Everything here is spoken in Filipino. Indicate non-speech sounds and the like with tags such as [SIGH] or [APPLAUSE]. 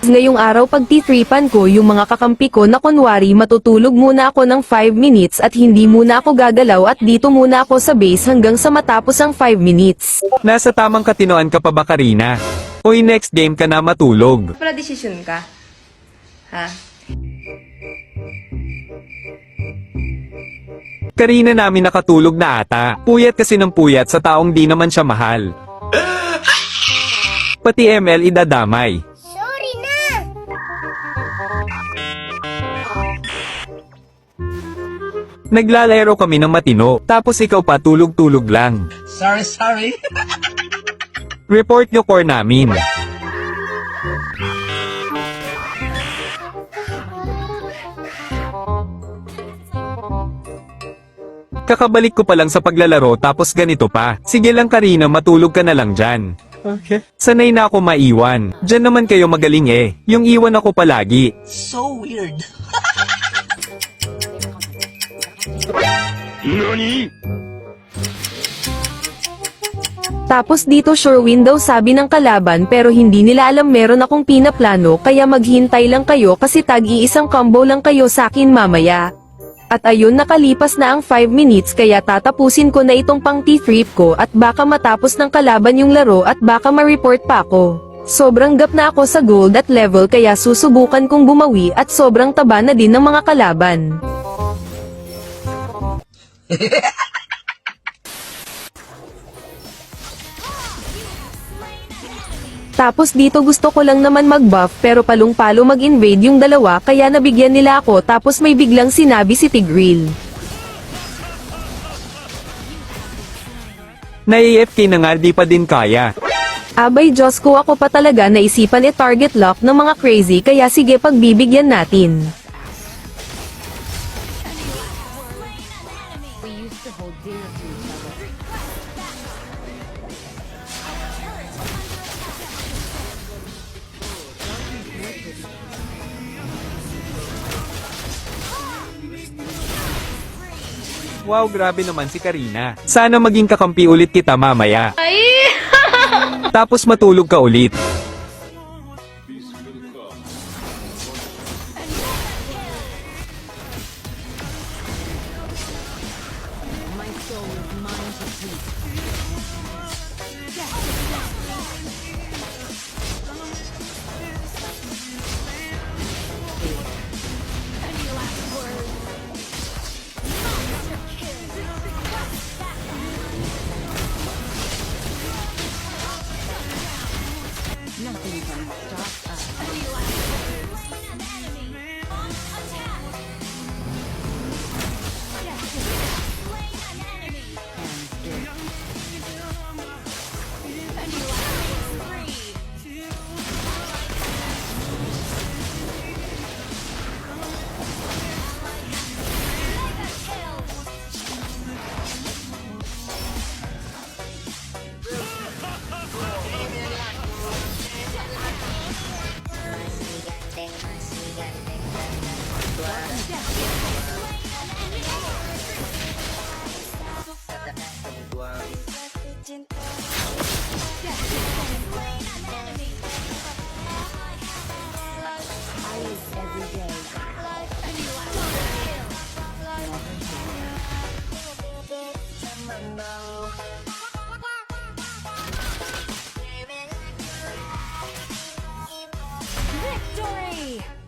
Ngayong araw pagtitripan ko yung mga kakampi ko na kunwari matutulog muna ako ng 5 minutes at hindi muna ako gagalaw at dito muna ako sa base hanggang sa matapos ang 5 minutes. Nasa tamang katinoan ka pa ba, Karina? Uy, next game ka na matulog. Wala desisyon ka? Ha? Karina namin nakatulog na ata. Puyat kasi ng puyat sa taong di naman siya mahal. Pati ML idadamay. Naglalaro kami ng matino, tapos ikaw pa tulog-tulog lang. Sorry, sorry. Report nyo core namin. Kakabalik ko pa lang sa paglalaro tapos ganito pa. Sige lang Karina, matulog ka na lang dyan. Okay. Sanay na ako maiwan. Diyan naman kayo magaling eh. Yung iwan ako palagi. So weird. [LAUGHS] Tapos dito sure window sabi ng kalaban pero hindi nila alam meron akong pinaplano kaya maghintay lang kayo kasi tag-iisang combo lang kayo sa akin mamaya. At ayun nakalipas na ang 5 minutes kaya tatapusin ko na itong pang trip ko at baka matapos ng kalaban yung laro at baka ma-report pa ako. Sobrang gap na ako sa gold at level kaya susubukan kong bumawi at sobrang taba na din ng mga kalaban. Tapos dito gusto ko lang naman mag-buff pero palong-palo mag-invade yung dalawa kaya nabigyan nila ako tapos may biglang sinabi si Tigril. Na-AFK na nga di pa din kaya. Abay Diyos ko ako pa talaga naisipan i-target lock ng mga crazy kaya sige pagbibigyan natin. Wow, grabe naman si Karina. Sana maging kakampi ulit kita mamaya. [LAUGHS] Tapos matulog ka ulit. Hey!